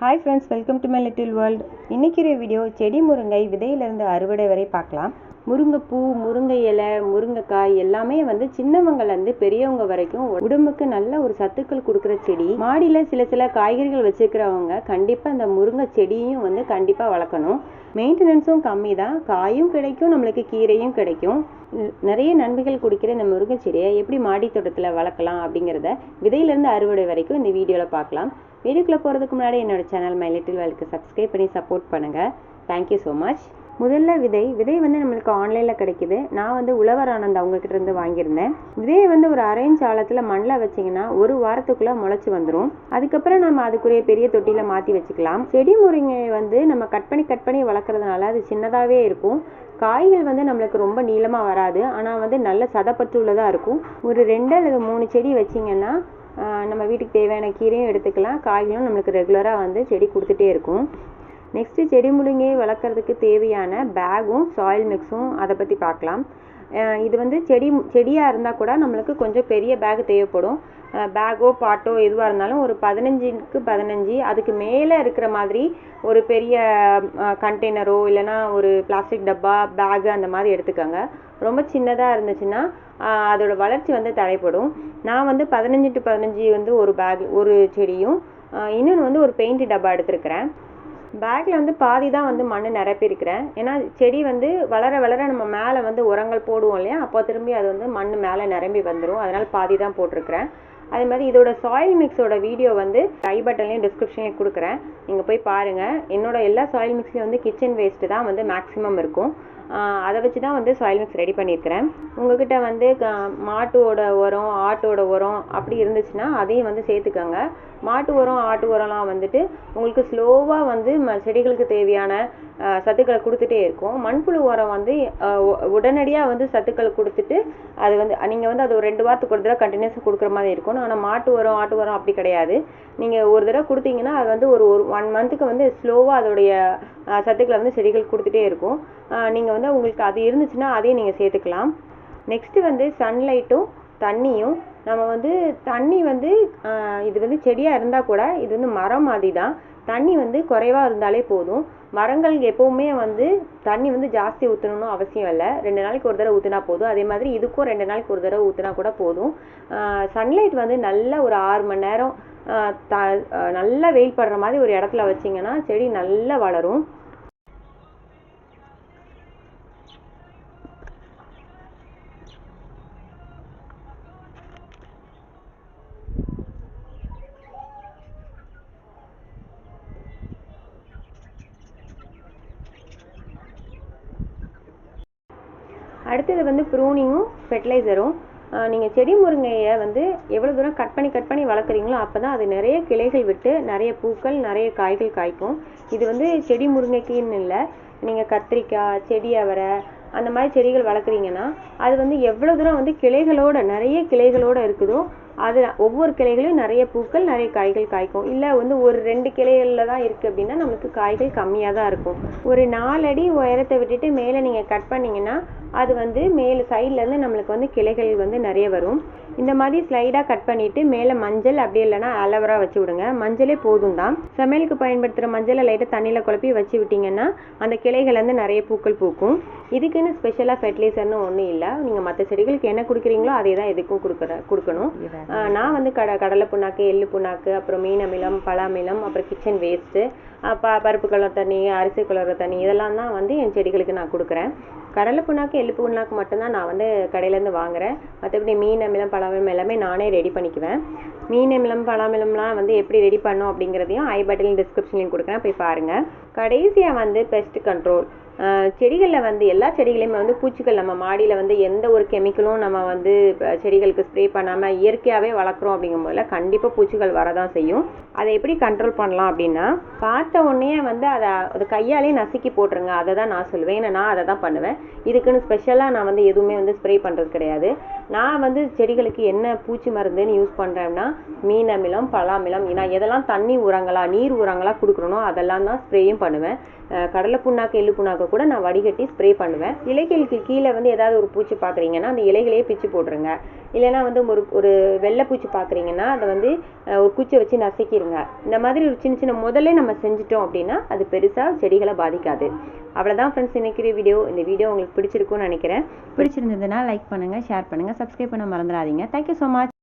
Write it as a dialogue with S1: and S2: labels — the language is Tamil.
S1: Hi friends welcome to my little world இன்றைக்கிற video செடி முருங்கை விதையிலிருந்து அறுவடை வரை பார்க்கலாம். முருங்கைப்பூ முருங்கை இலை முருங்கைக்காய் எல்லாமே வந்து சின்னவங்கலேருந்து பெரியவங்க வரைக்கும் உடம்புக்கு நல்ல ஒரு சத்துக்கள் கொடுக்குற செடி. மாடியில் சில சில காய்கறிகள் வச்சுருக்கிறவங்க கண்டிப்பாக இந்த முருங்கை செடியும் வந்து கண்டிப்பாக வளர்க்கணும். மெயின்டெனன்ஸும் கம்மி தான் காயும் கிடைக்கும் நம்மளுக்கு கீரையும் கிடைக்கும். நிறைய நன்மைகள் கொடுக்கிற இந்த முருங்கை செடியை எப்படி மாடி தோட்டத்தில் வளர்க்கலாம் அப்படிங்கிறத விதையிலேருந்து அறுவடை வரைக்கும் இந்த வீடியோவில் பார்க்கலாம். வீடியோக்குள்ளே போகிறதுக்கு முன்னாடி என்னோட சேனல் மை லிட்டில் வேலுக்கு சப்ஸ்கிரைப் பண்ணி சப்போர்ட் பண்ணுங்கள் தேங்க்யூ ஸோ மச் முதல்ல விதை. விதை வந்து நம்மளுக்கு ஆன்லைனில் கிடைக்கிது. நான் வந்து உழவர் ஆனந்த் அவங்கக்கிட்ட இருந்து வாங்கியிருந்தேன். விதையை வந்து ஒரு அரை ஆழத்தில் மண்ணில் வச்சிங்கன்னா ஒரு வாரத்துக்குள்ளே முளைச்சி வந்துடும் அதுக்கப்புறம் நம்ம அதுக்குரிய பெரிய தொட்டியில் மாற்றி வச்சுக்கலாம். செடி முருங்கையை வந்து நம்ம கட் பண்ணி கட் பண்ணி வளர்க்குறதுனால அது சின்னதாகவே இருக்கும். காய்கள் வந்து நம்மளுக்கு ரொம்ப நீளமாக வராது. ஆனால் வந்து நல்ல சதப்பற்று உள்ளதாக இருக்கும். ஒரு ரெண்டு அல்லது மூணு செடி வச்சிங்கன்னா நம்ம வீட்டுக்கு தேவையான கீரையும் எடுத்துக்கலாம். காய்களும் நம்மளுக்கு ரெகுலராக வந்து செடி கொடுத்துட்டே இருக்கும். நெக்ஸ்ட்டு செடி முருங்கையை வளர்க்குறதுக்கு தேவையான பேகும் சாயில் மிக்ஸும் அதை பற்றி பார்க்கலாம். இது வந்து செடி செடியாக இருந்தால் கூட நம்மளுக்கு கொஞ்சம் பெரிய பேக் தேவைப்படும். பேக்கோ பாட்டோ எதுவாக இருந்தாலும் ஒரு பதினஞ்சுக்கு பதினஞ்சு அதுக்கு மேலே இருக்கிற மாதிரி ஒரு பெரிய கண்டெய்னரோ இல்லைனா ஒரு பிளாஸ்டிக் டப்பா பேகு அந்த மாதிரி எடுத்துக்கோங்க. ரொம்ப சின்னதாக இருந்துச்சுன்னா அதோட வளர்ச்சி வந்து தடைப்படும் நான் வந்து பதினஞ்சு டு பதினஞ்சு வந்து ஒரு பேக் ஒரு செடியும் இன்னொன்று வந்து ஒரு பெயிண்ட் டப்பா எடுத்துருக்கிறேன். பேக்கில் வந்து பாதி தான் வந்து மண் நிரப்பியிருக்கிறேன் ஏன்னா செடி வந்து வளர வளர நம்ம மேலே வந்து உரங்கள் போடுவோம் இல்லையா? அப்போ திரும்பி அது வந்து மண் மேலே நிரம்பி வந்துடும் அதனால் பாதி தான் போட்டிருக்கிறேன். அதே மாதிரி இதோட சாயில் மிக்ஸோட வீடியோ வந்து ஐ பட்டன்லேயும் டிஸ்கிரிப்ஷன்லேயும் கொடுக்குறேன். நீங்கள் போய் பாருங்கள் என்னோட எல்லா சாயில் மிக்ஸ்லேயும் வந்து கிச்சன் வேஸ்ட்டு தான் வந்து மேக்ஸிமம் இருக்கும். அதை வச்சு தான் வந்து சாயில் மிக்ஸ் ரெடி பண்ணியிருக்கிறேன். உங்ககிட்ட வந்து மாட்டோட உரம் ஆட்டோட உரம் அப்படி இருந்துச்சுன்னா அதையும் வந்து சேர்த்துக்கோங்க. மாட்டு உரம் ஆட்டு உரம்லாம் வந்துட்டு உங்களுக்கு ஸ்லோவாக வந்து ம செடிகளுக்கு தேவையான சத்துக்களை கொடுத்துட்டே இருக்கும். மண்புழு உரம் வந்து உடனடியாக வந்து சத்துக்கள் கொடுத்துட்டு அது வந்து நீங்கள் வந்து அது ஒரு ரெண்டு வாரத்துக்கு ஒரு தடவை கண்டினியூஸாக கொடுக்குற மாதிரி இருக்கும் ஆனால் மாட்டு உரம் ஆட்டு உரம் அப்படி கிடையாது. நீங்கள் ஒரு தடவை கொடுத்தீங்கன்னா அது வந்து ஒரு ஒரு ஒன் மந்த்துக்கு வந்து ஸ்லோவாக அதோடைய சத்துக்களை வந்து செடிகள் கொடுத்துட்டே இருக்கும். நீங்கள் வந்து உங்களுக்கு அது இருந்துச்சுன்னா அதையும் நீங்கள் சேர்த்துக்கலாம். நெக்ஸ்ட்டு வந்து சன்லைட்டும் தண்ணியும். நம்ம வந்து தண்ணி வந்து இது வந்து செடியாக இருந்தால் கூட இது வந்து மரம் மாதிரி தான் தண்ணி வந்து குறைவாக இருந்தாலே போதும். மரங்கள் எப்போவுமே வந்து தண்ணி வந்து ஜாஸ்தி ஊற்றணும்னு அவசியம் இல்லை. ரெண்டு நாளைக்கு ஒரு தடவை ஊற்றினா போதும். அதே மாதிரி இதுக்கும் ரெண்டு நாளைக்கு ஒரு தடவை ஊற்றினா கூட போதும். சன்லைட் வந்து நல்ல ஒரு ஆறு மணி நேரம் த நல்லா வெயில் படுற மாதிரி ஒரு இடத்துல வச்சிங்கன்னா செடி நல்லா வளரும். அடுத்தது வந்து ப்ரூனிங்கும் ஃபெர்டிலைசரும் நீங்கள் செடி முருங்கையை வந்து எவ்வளோ தூரம் கட் பண்ணி கட் பண்ணி வளர்க்குறீங்களோ அப்போ தான் அது நிறைய கிளைகள் விட்டு நிறைய பூக்கள் நிறைய காய்கள் காய்க்கும். இது வந்து செடி முருங்கைக்குன்னு இல்லை. நீங்கள் கத்திரிக்காய் செடி அவரை அந்த மாதிரி செடிகள் வளர்க்குறீங்கன்னா அது வந்து எவ்வளோ தூரம் வந்து கிளைகளோட நிறைய கிளைகளோட இருக்குதோ அது ஒவ்வொரு கிளைகளையும் நிறைய பூக்கள் நிறைய காய்கள் காய்க்கும். இல்லை வந்து ஒரு ரெண்டு கிளைகளில் தான் இருக்குது அப்படின்னா நமக்கு காய்கள் கம்மியாக தான் இருக்கும். ஒரு நாலடி உயரத்தை விட்டுட்டு மேலே நீங்கள் கட் பண்ணிங்கன்னா அது வந்து மேலே சைட்லேருந்து நம்மளுக்கு வந்து கிளைகள் வந்து நிறைய வரும். இந்த மாதிரி ஸ்லைடாக கட் பண்ணிவிட்டு மேலே மஞ்சள் அப்படி இல்லைனா அலவரா வச்சு விடுங்க. மஞ்சளே போதும் தான். சமையலுக்கு பயன்படுத்துகிற மஞ்சளை லைட்டாக தண்ணியில் குழப்பி வச்சு விட்டிங்கன்னா அந்த கிளைகள்லேருந்து நிறைய பூக்கள் பூக்கும். இதுக்குன்னு ஸ்பெஷலாக ஃபெர்டிலைசர்னு ஒன்றும் இல்லை. நீங்கள் மற்ற செடிகளுக்கு என்ன கொடுக்குறீங்களோ அதே தான் எதுக்கும் கொடுக்குற கொடுக்கணும். நான் வந்து கட கடலை புண்ணாக்கு எள்ளு புண்ணாக்கு அப்புறம் மீன் அமிலம் பழ அமிலம் அப்புறம் கிச்சன் வேஸ்ட்டு ப பருப்பு கலர் தண்ணி அரிசி கலர் தண்ணி இதெல்லாம் தான் வந்து என் செடிகளுக்கு நான் கொடுக்குறேன். கடலை புண்ணாக்கு எள்ளு புண்ணாக்கு மட்டும்தான் நான் வந்து கடையிலேருந்து வாங்குறேன். மற்றபடி மீன் அமிலம் பழமிலம் எல்லாமே நானே ரெடி பண்ணிக்குவேன். மீன் அமிலம் பழமிலம்லாம் வந்து எப்படி ரெடி பண்ணோம் அப்படிங்கிறதையும் ஐ பட்டில் டிஸ்கிரிப்ஷன்லையும் கொடுக்குறேன். போய் பாருங்கள் கடைசியாக வந்து பெஸ்ட் கண்ட்ரோல் செடிகளில் வந்து எல்லா செடிகளையுமே வந்து பூச்சிகள் நம்ம மாடியில் வந்து எந்த ஒரு கெமிக்கலும் நம்ம வந்து செடிகளுக்கு ஸ்ப்ரே பண்ணாமல் இயற்கையாகவே வளர்க்குறோம் அப்படிங்கும் போதில் கண்டிப்பாக பூச்சிகள் வரதான் செய்யும். அதை எப்படி கண்ட்ரோல் பண்ணலாம் அப்படின்னா பார்த்த உடனே வந்து அதை அது கையாலே நசுக்கி போட்டுருங்க. அதை தான் நான் சொல்லுவேன் ஏன்னா நான் அதை தான் பண்ணுவேன். இதுக்குன்னு ஸ்பெஷலாக நான் வந்து எதுவுமே வந்து ஸ்ப்ரே பண்ணுறது கிடையாது. நான் வந்து செடிகளுக்கு என்ன பூச்சி மருந்துன்னு யூஸ் பண்ணுறேன்னா மீன் அமிலம் பழ நான் எதெல்லாம் தண்ணி உரங்களா நீர் உரங்களா கொடுக்குறனோ அதெல்லாம் தான் ஸ்ப்ரேயும் பண்ணுவேன். கடலை புண்ணாக்கு எள்ளு புண்ணாக்கு கூட நான் வடிகட்டி ஸ்ப்ரே பண்ணுவேன். இலைகளுக்கு கீழே வந்து ஏதாவது ஒரு பூச்சி பார்க்குறீங்கன்னா அந்த இலைகளையே பிச்சு போட்டுருங்க. இல்லைன்னா வந்து ஒரு ஒரு வெள்ளை பூச்சி பார்க்குறீங்கன்னா அதை வந்து ஒரு குச்சியை வச்சு நசுக்கிடுங்க இந்த மாதிரி ஒரு சின்ன சின்ன முதல்ல நம்ம செஞ்சுட்டோம் அப்படின்னா அது பெருசாக செடிகளை பாதிக்காது. அவ்வளோதான் ஃப்ரெண்ட்ஸ் இன்னைக்கு வீடியோ இந்த வீடியோ உங்களுக்கு பிடிச்சிருக்கும்னு நினைக்கிறேன். பிடிச்சிருந்ததுன்னா லைக் பண்ணுங்கள் ஷேர் பண்ணுங்கள் சப்ஸ்கிரைப் பண்ண மறந்துடாதீங்க. Thank you so much